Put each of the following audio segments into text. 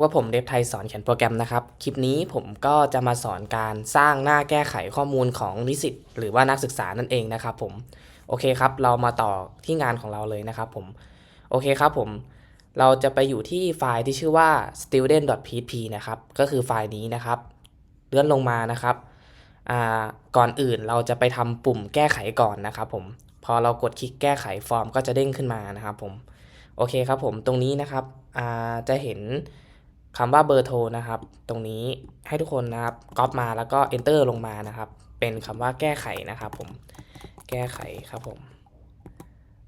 ว่าผมเดฟไทยสอนเขียนโปรแกรมนะครับ คลิปนี้ผมก็จะมาสอนการสร้างหน้าแก้ไขข้อมูลของนิสิตหรือว่านักศึกษานั่นเองนะครับผม โอเคครับ เรามาต่อที่งานของเราเลยนะครับผม โอเคครับผม เราจะไปอยู่ที่ไฟล์ที่ชื่อว่า student.php นะครับ ก็คือไฟล์นี้นะครับ เลื่อนลงมานะครับอ่าก่อนอื่นเราจะไปทำปุ่มแก้ไขก่อนนะครับผม พอเรากดคลิกแก้ไขฟอร์มก็จะเด้งขึ้นมานะครับผม โอเคครับผม ตรงนี้นะครับอ่าจะเห็น คำว่าเบอร์โทรนะครับ ตรงนี้ให้ทุกคนนะครับก๊อปมาแล้วก็ enter ลงมานะครับ เป็นคำว่าแก้ไขนะครับผม แก้ไขครับผม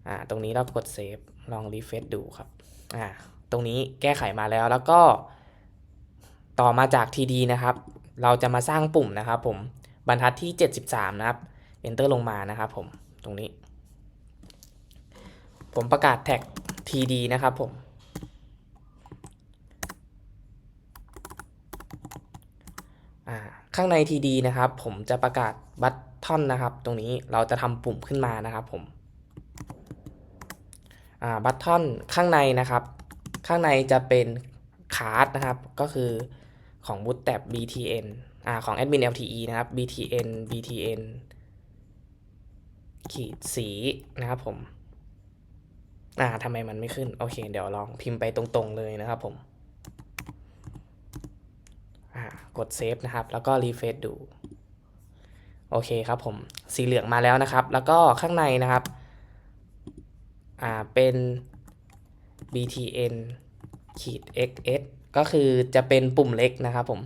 อ่า ตรงนี้เรากดเซฟลองรีเฟซดูครับ อ่า ตรงนี้แก้ไขมาแล้วแล้วก็ ต่อมาจาก TD นะครับ เราจะมาสร้างปุ่มนะครับ ผม บรรทัดที่ 73 นะครับ enter ลงมานะครับ ผม ตรงนี้ ผมประกาศแท็ก TD นะครับผม อ่า ข้างใน TD นะครับ ผมจะประกาศบัตทอนนะครับ ตรงนี้เราจะทำปุ่มขึ้นมานะครับผมบัตทอนข้างในนะครับ ข้างในจะเป็นคาร์ดนะครับ ก็คือของ Bootstrap BTN อ่าของ Admin LTE นะครับ BTN BTN ขีดสีนะครับผม อ่าทำไมมันไม่ขึ้น โอเค เดี๋ยวลองพิมพ์ไปตรงๆเลยนะครับผม กดเซฟนะครับ แล้วก็รีเฟซดู โอเคครับผม สีเหลืองมาแล้วนะครับ แล้วก็ข้างในนะครับอ่าเป็น btn ขีด xs ก็คือจะเป็นปุ่มเล็กนะครับผม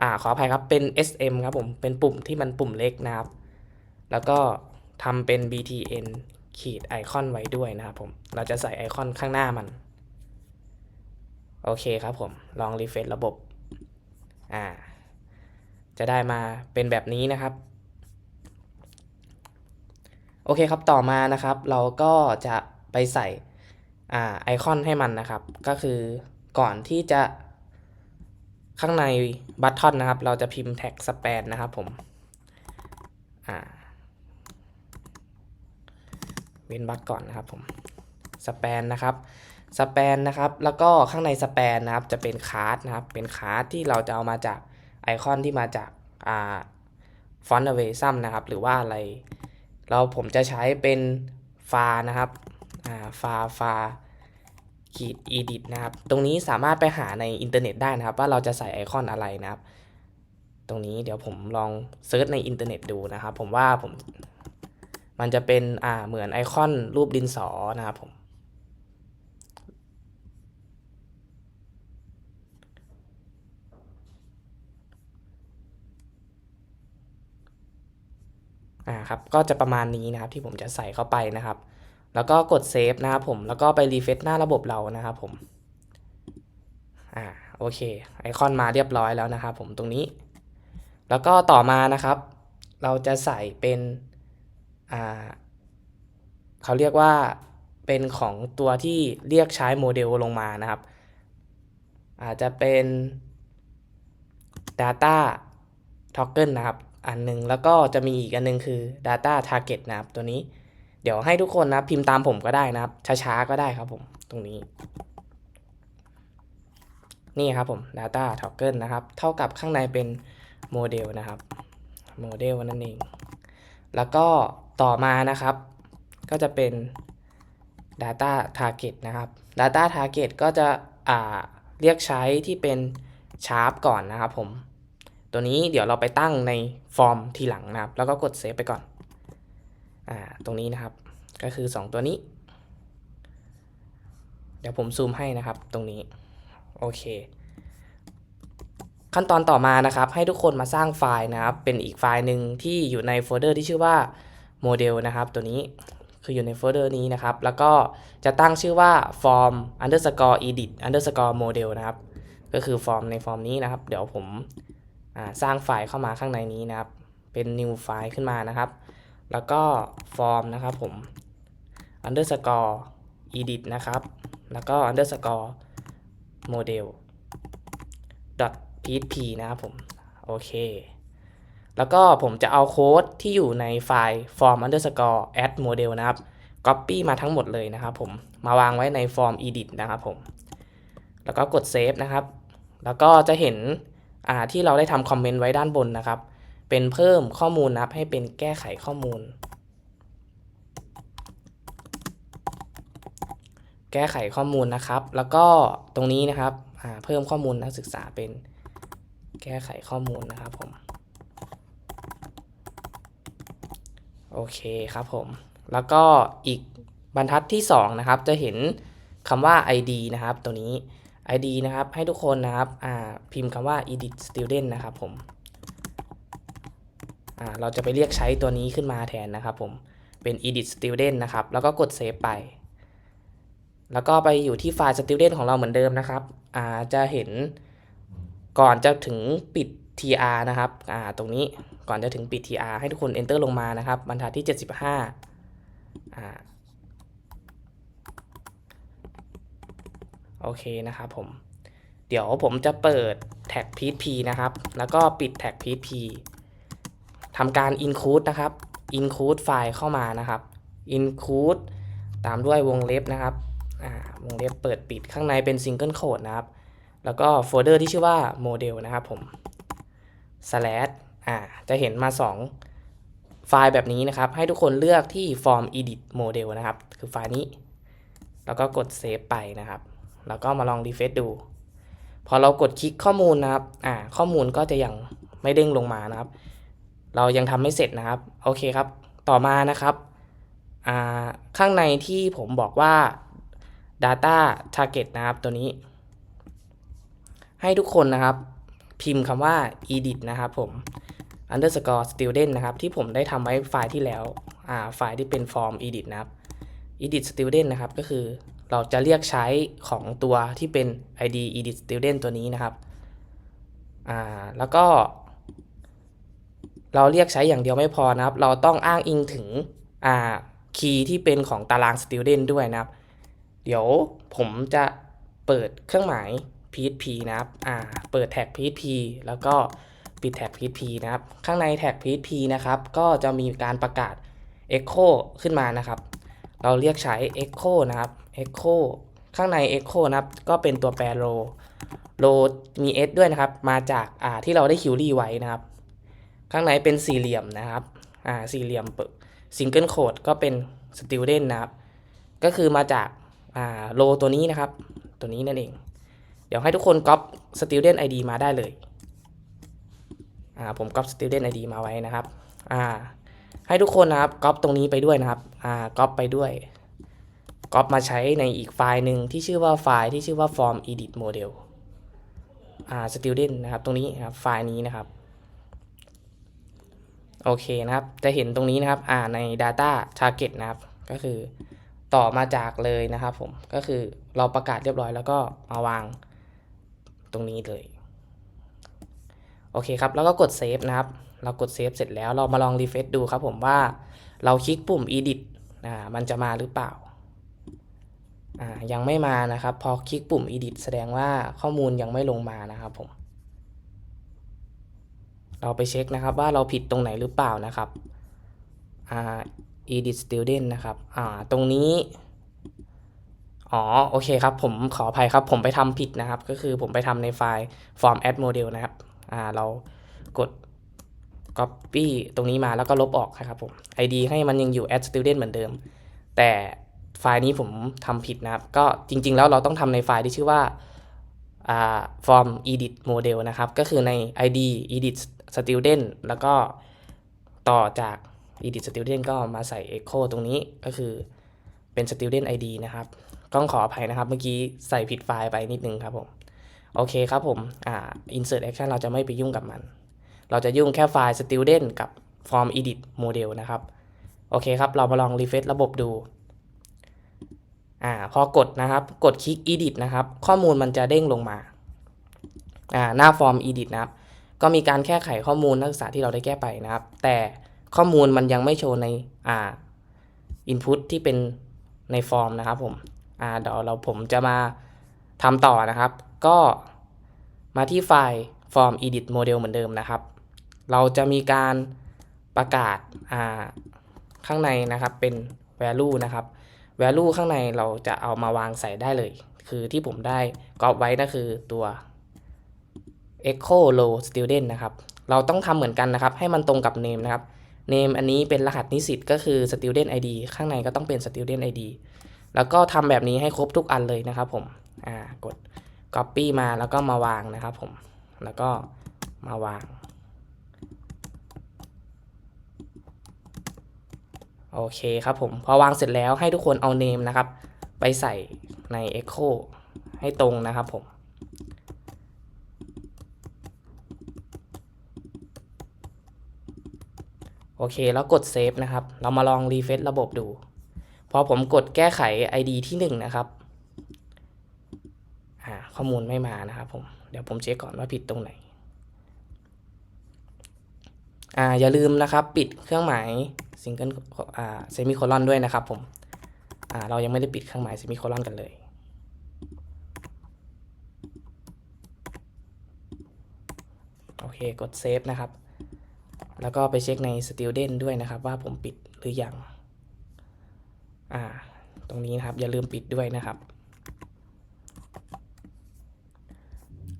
อ่าขออภัยครับ เป็น sm ครับผม เป็นปุ่มที่มันปุ่มเล็กนะครับ แล้วก็ทำเป็น btn ขีดไอคอนไว้ด้วยนะครับผม เราจะใส่ไอคอนข้างหน้ามัน โอเคครับผม ลองรีเฟรชระบบ อ่า จะได้มาเป็นแบบนี้นะครับ โอเคครับต่อมานะครับ เราก็จะไปใส่อ่าไอคอนให้มันนะครับ ก็คือก่อนที่จะข้างในบัตทอนนะครับ เราจะพิมพ์แท็กสเปนนะครับผมอ่าเว้นวรรคก่อนนะครับผมสเปนนะครับ สเปนนะครับ แล้วก็ข้างในสเปนนะครับ จะเป็นคาร์ดนะครับ เป็นคาร์ดที่เราจะเอามาจากไอคอนที่มาจากอ่าฟอนต์เวซัมนะครับ หรือว่าอะไร เราผมจะใช้เป็นฟานะครับอ่าฟาฟาขีด edit นะครับ ตรงนี้สามารถไปหาในอินเทอร์เน็ตได้นะครับ ว่าเราจะใส่ไอคอนอะไรนะครับ ตรงนี้เดี๋ยวผมลองเซิร์ชในอินเทอร์เน็ตดูนะครับ ผมว่าผมมันจะเป็นอ่าเหมือนไอคอนรูปดินสอนะครับผม อ่าครับก็จะประมาณนี้นะครับที่ผมจะใส่เข้าไปนะครับ แล้วก็กดเซฟนะครับผมแล้วก็ไปรีเฟซหน้าระบบเรานะครับผมอ่าโอเค ไอคอนมาเรียบร้อยแล้วนะครับผมตรงนี้ แล้วก็ต่อมานะครับ เราจะใส่เป็นอ่าเขาเรียกว่าเป็นของตัวที่เรียกใช้โมเดลลงมานะครับ อาจจะเป็น Data Token นะครับ อันหนึง แล้วก็จะมีอีกอันหนึงคือ Data Target นะครับตัวนี้ เดี๋ยวให้ทุกคนนะพิมพ์ตามผมก็ได้นะครับ ช้าๆก็ได้ครับผมตรงนี้ นี่ครับผม Data Token นะครับ เท่ากับข้างในเป็นโมเดลนะครับโมเดลนั่นเอง แล้วก็ต่อมานะครับ ก็จะเป็น Data Target นะครับ Data Target ก็จะอ่าเรียกใช้ที่เป็น Sharp ก่อนนะครับผม ตัวนี้เดี๋ยวเราไปตั้งในฟอร์มทีหลังนะครับ แล้วก็กดเซฟไปก่อนอ่าตรงนี้นะครับ ก็คือ 2 ตัวนี้ เดี๋ยวผมซูมให้นะครับ ตรงนี้ โอเค ขั้นตอนต่อมานะครับ ให้ทุกคนมาสร้างไฟล์นะครับ เป็นอีกไฟล์หนึ่งที่อยู่ในโฟลเดอร์ที่ชื่อว่าโมเดลนะครับ ตัวนี้คืออยู่ในโฟลเดอร์นี้นะครับ แล้วก็จะตั้งชื่อว่า form underscore edit underscore model นะครับ ก็คือฟอร์มในฟอร์มนี้นะครับ เดี๋ยวผม สร้างไฟล์เข้ามาข้างในนี้นะครับ เป็น new ไฟล์ขึ้นมานะครับ แล้วก็ฟอร์มนะครับผม underscore edit นะครับ แล้วก็ underscore model php นะครับผม โอเค แล้วก็ผมจะเอาโค้ดที่อยู่ในไฟล์ form underscore add model นะครับ copy มาทั้งหมดเลยนะครับผม มาวางไว้ใน form edit นะครับผม แล้วก็กด save นะครับ แล้วก็จะเห็น ที่เราได้ทำคอมเมนต์ไว้ด้านบนนะครับ เป็นเพิ่มข้อมูลนะครับให้เป็นแก้ไขข้อมูล แก้ไขข้อมูลนะครับ แล้วก็ตรงนี้นะครับอ่าเพิ่มข้อมูลนักศึกษาเป็นแก้ไขข้อมูลนะครับผมโอเคครับผม แล้วก็อีกบรรทัดที่ 2 นะครับ จะเห็นคำว่า ID นะครับ ตัวนี้ ID นะครับ ให้ทุกคนนะครับพิมพ์คำว่า edit student นะครับผมเราจะไปเรียกใช้ตัวนี้ขึ้นมาแทนนะครับผม เป็น edit student นะครับ แล้วก็กด save ไป แล้วก็ไปอยู่ที่ไฟล์ student ของเราเหมือนเดิมนะครับจะเห็นก่อนจะถึงปิด tr นะครับตรงนี้ก่อนจะถึงปิด tr ให้ทุกคน enter ลงมานะครับ บรรทัดที่ 75อ่าโอ เคนะครับผม เดี๋ยวผมจะเปิดแท็ก php นะครับ แล้วก็ปิดแท็ก php ทำการ include นะครับ include ไฟล์เข้ามานะครับ include ตามด้วยวงเล็บนะครับอ่าวงเล็บเปิดปิดข้างในเป็น single code นะครับ แล้วก็โฟลเดอร์ที่ชื่อว่า model นะครับผม slash อ่า จะเห็นมา 2 ไฟล์แบบนี้นะครับ ให้ทุกคนเลือกที่ form edit model นะครับ คือไฟล์นี้ แล้วก็กด save ไปนะครับ แล้วก็มาลอง refresh ดู พอเรากดคลิกข้อมูลนะครับ อ่า ข้อมูลก็จะยังไม่เด้งลงมานะครับ เรายังทำไม่เสร็จนะครับ โอเคครับ ต่อมานะครับ อ่า ข้างในที่ผมบอกว่า data target นะครับตัวนี้ ให้ทุกคนนะครับ พิมพ์คำว่า edit นะครับผม underscore student นะครับ ที่ผมได้ทำไว้ไฟล์ที่แล้ว อ่า ไฟล์ที่เป็น form edit นะครับ edit student นะครับ ก็คือ เราจะเรียกใช้ของตัวที่เป็น id edit student ตัวนี้นะครับ อ่า แล้วก็ เราเรียกใช้อย่างเดียวไม่พอนะครับ เราต้องอ้างอิงถึง อ่า คีย์ที่เป็นของตาราง student ด้วยนะครับ เดี๋ยวผมจะเปิดเครื่องหมาย php นะครับ อ่า เปิดแท็ก php แล้วก็ปิดแท็ก php นะครับ ข้างในแท็ก php นะครับ ก็จะมีการประกาศ echo ขึ้นมานะครับ เราเรียกใช้ echo นะครับ echo ข้างใน echo นะครับ ก็เป็นตัวแปร row row มี s ด้วยนะครับ มาจากอ่าที่เราได้คิวรี่ไว้นะครับ ข้างในเป็นสี่เหลี่ยมนะครับอ่าสี่เหลี่ยม single code ก็เป็น student นะครับ ก็คือมาจากอ่า row ตัวนี้นะครับ ตัวนี้นั่นเอง เดี๋ยวให้ทุกคนก๊อป student id มาได้เลยอ่าผมก๊อป student id มาไว้นะครับอ่า ให้ทุกคนนะครับก๊อปตรงนี้ไปด้วยนะครับอ่าก๊อปไปด้วยก๊อปมาใช้ในอีกไฟล์หนึ่งที่ชื่อว่าไฟล์ที่ชื่อว่า form edit model อ่า student นะครับตรงนี้นะครับไฟล์นี้นะครับโอเคนะครับ จะเห็นตรงนี้นะครับอ่าใน data target นะครับ ก็คือต่อมาจากเลยนะครับผมก็คือเราประกาศเรียบร้อยแล้วก็มาวางตรงนี้เลย โอเคครับ แล้วก็กดเซฟนะครับ เรากดเซฟเสร็จแล้วเรามาลองรีเฟซดูครับผมว่าเราคลิกปุ่ม edit อ่ามันจะมาหรือเปล่าอ่ายังไม่มานะครับ พอคลิกปุ่ม edit แสดงว่าข้อมูลยังไม่ลงมานะครับผม เราไปเช็คนะครับว่าเราผิดตรงไหนหรือเปล่านะครับอ่า edit student นะครับอ่าตรงนี้อ๋อโอเคครับผมขออภัยครับผมไปทำผิดนะครับ ก็คือผมไปทำในไฟล์ form add model นะครับอ่าเรากด copy ตรงนี้มาแล้วก็ลบออกนะครับผม id ให้มันยังอยู่ add student เหมือนเดิม แต่ไฟล์นี้ผมทำผิดนะครับ ก็จริง ๆ แล้วเราต้องทำในไฟล์ที่ชื่อว่าอ่า form edit model นะครับ ก็คือใน id edit student แล้วก็ต่อจาก edit student ก็มาใส่ echo ตรงนี้ก็คือเป็น student id นะครับต้องขออภัยนะครับ เมื่อกี้ใส่ผิดไฟล์ไปนิดนึงครับผม โอเคครับผมอ่า insert action เราจะไม่ไปยุ่งกับมัน เราจะยุ่งแค่ไฟล์ student กับ form edit model นะครับ โอเคครับ เรามาลอง refresh ระบบดู อ่า พอกดนะครับ กดคลิก edit นะครับ ข้อมูลมันจะเด้งลงมา อ่า หน้า form edit นะครับ ก็มีการแก้ไขข้อมูลนักศึกษาที่เราได้แก้ไปนะครับ แต่ข้อมูลมันยังไม่โชว์ใน อ่า input ที่เป็นในฟอร์มนะครับผม อ่า เดี๋ยวเราผมจะมาทำต่อนะครับ ก็มาที่ไฟล์ form edit model เหมือนเดิมนะครับ เราจะมีการประกาศอ่าข้างในนะครับเป็น value นะครับ value ข้างในเราจะเอามาวางใส่ได้เลย คือที่ผมได้กรอบไว้นั่นคือตัว echo row student นะครับ เราต้องทำเหมือนกันนะครับ ให้มันตรงกับ name นะครับ name อันนี้เป็นรหัสนิสิตก็คือ student id ข้างในก็ต้องเป็น student id แล้วก็ทำแบบนี้ให้ครบทุกอันเลยนะครับผม อ่า กด copy มาแล้วก็มาวางนะครับผม แล้วก็มาวาง โอเคครับผม พอวางเสร็จแล้วให้ทุกคนเอา name นะครับ ไปใส่ใน echo ให้ตรงนะครับผม โอเคแล้วกดเซฟนะครับ เรามาลองรีเฟซระบบดู พอผมกดแก้ไข ID ที่ 1 นะครับข้อมูลไม่มานะครับผม เดี๋ยวผมเช็คก่อนว่าผิดตรงไหนอ่าอย่าลืมนะครับ ปิดเครื่องหมาย ซิงเกิลอ่าเซมิโคลอนด้วยนะครับผมอ่าเรายังไม่ได้ปิดเครื่องหมายเซมิโคลอนกันเลยโอเคกดเซฟนะครับ แล้วก็ไปเช็คใน Student ด้วยนะครับ ว่าผมปิดหรือยังอ่าตรงนี้นะครับอย่าลืมปิดด้วยนะครับ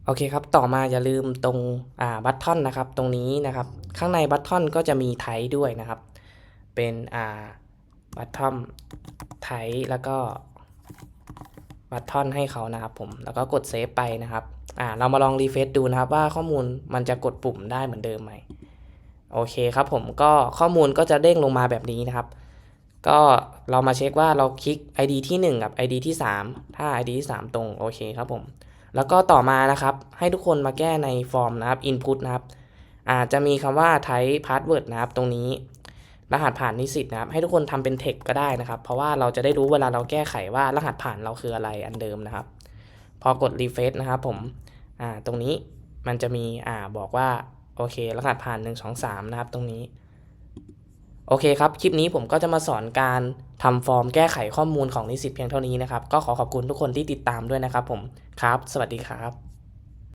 โอเคครับ ต่อมาอย่าลืมตรงอ่าบัตทอนนะครับ ตรงนี้นะครับ ข้างในบัตทอนก็จะมีไทด้วยนะครับ เป็นอ่าบัตทอมไทแล้วก็บัตทอนให้เขานะครับผมแล้วก็กดเซฟไปนะครับอ่าเรามาลองรีเฟซดูนะครับว่าข้อมูลมันจะกดปุ่มได้เหมือนเดิมไหมโอเคครับผมก็ข้อมูลก็จะเด้งลงมาแบบนี้นะครับ ก็เรามาเช็คว่าเราคลิก ID ที่ 1 กับ ID ที่ 3 ถ้า ID ที่ 3 ตรงโอเคครับผมแล้วก็ต่อมานะครับ ให้ทุกคนมาแก้ในฟอร์มนะครับ input นะครับอาจจะมีคำว่า type password นะครับ ตรงนี้ รหัสผ่านนิสิตนะครับ ให้ทุกคนทำเป็น text ก็ได้นะครับ เพราะว่าเราจะได้รู้เวลาเราแก้ไขว่ารหัสผ่านเราคืออะไรอันเดิมนะครับ พอกด refresh นะครับผมอ่าตรงนี้มันจะมีอ่าบอกว่าโอเค รหัสผ่าน 1 2 3 นะครับ ตรงนี้ โอเคครับ คลิปนี้ผมก็จะมาสอนการทำฟอร์มแก้ไขข้อมูลของนิสิตเพียงเท่านี้นะครับ ก็ขอขอบคุณทุกคนที่ติดตามด้วยนะครับผม ครับ สวัสดีครับ